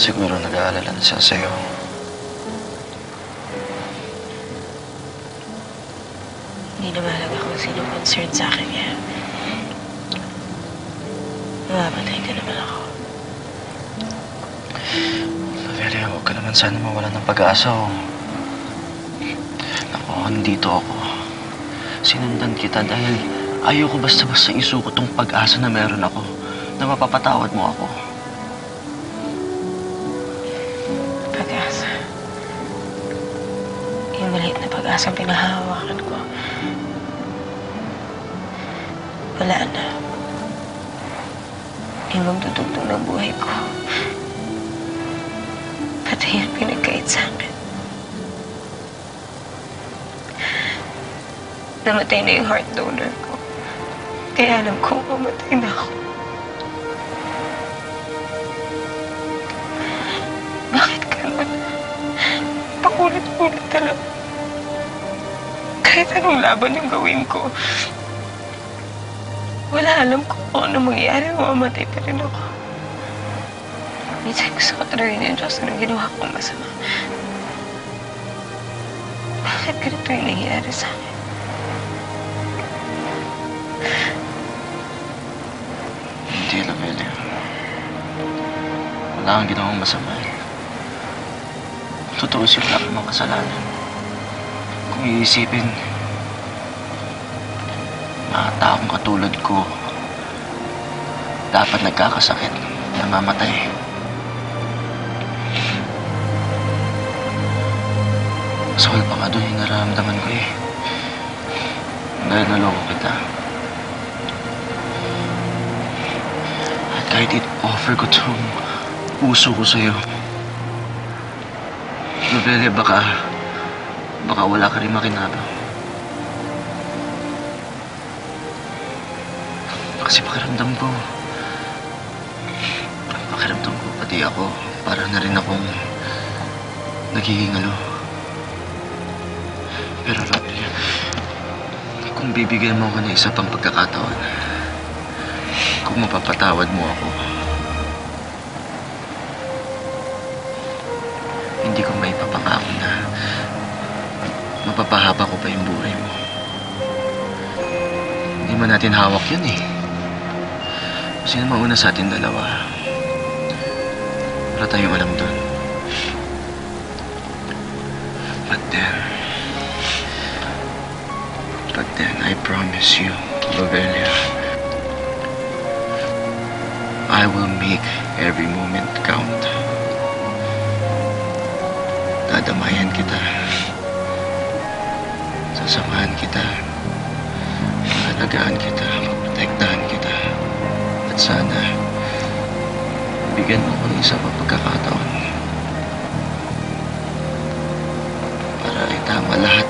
Siguro nag-aalala na siya sa'yo. Hindi na mahalaga kung sino concerned sa akin yan. Mamamatay ka naman ako. Lavelia, huwag ka naman sana mawala ng pag-asa, oh. Ako, nandito ako. Sinundan kita dahil ayoko basta-basta isuko tong pag-asa na meron ako na mapapatawad mo ako. Yung maliit na pag-asa ang pinahahawakan ko. Wala na. Yung magdudugtong ng buhay ko. Pati yung pinagkait sa akin. Namatay na yung heart donor ko. Kaya alam ko mamatay na ako. Bakit ganun? Paulit-ulit talaga. Kahit anong laban yung gawin ko. Wala alam ko kung ano mangyayari. Mamamatay pa rin ako. Minsan gusto ko talaga yung Diyos na ginawa kong masama. Bakit ganito yung nangyayari sa akin? Hindi, Lavelia. Wala kang ginawang masama. eh. Totoo siya wala kang mga kasalanan. Iisipin, mga taong katulad ko, dapat nagkakasakit, namamatay. Masakal pa nga doon yung nararamdaman ko eh. Dahil naloko kita. At kahit i-offer ko tong puso ko sa'yo, Novelia, baka, baka wala ka rin makinabang. Kasi pakiramdam ko, pakiramdam ko, pati ako, para na rin akong nagiging alo. Pero Novelia, kung bibigyan mo ako ng isa pang pagkakataon, kung mapapatawad mo ako, hindi ko may papangako na mapapahaba ko pa yung buhay mo. Hindi man natin hawak yun eh. Sino mauna sa atin dalawa? Wala tayong alam doon. But then, but then I promise you, Lovelia, I will make every moment count. Dadamayan kita samahan kita. Alagaan kita, maprotektahan kita. At sana, bigyan mo ko ng isa pa pagkakataon para itama lahat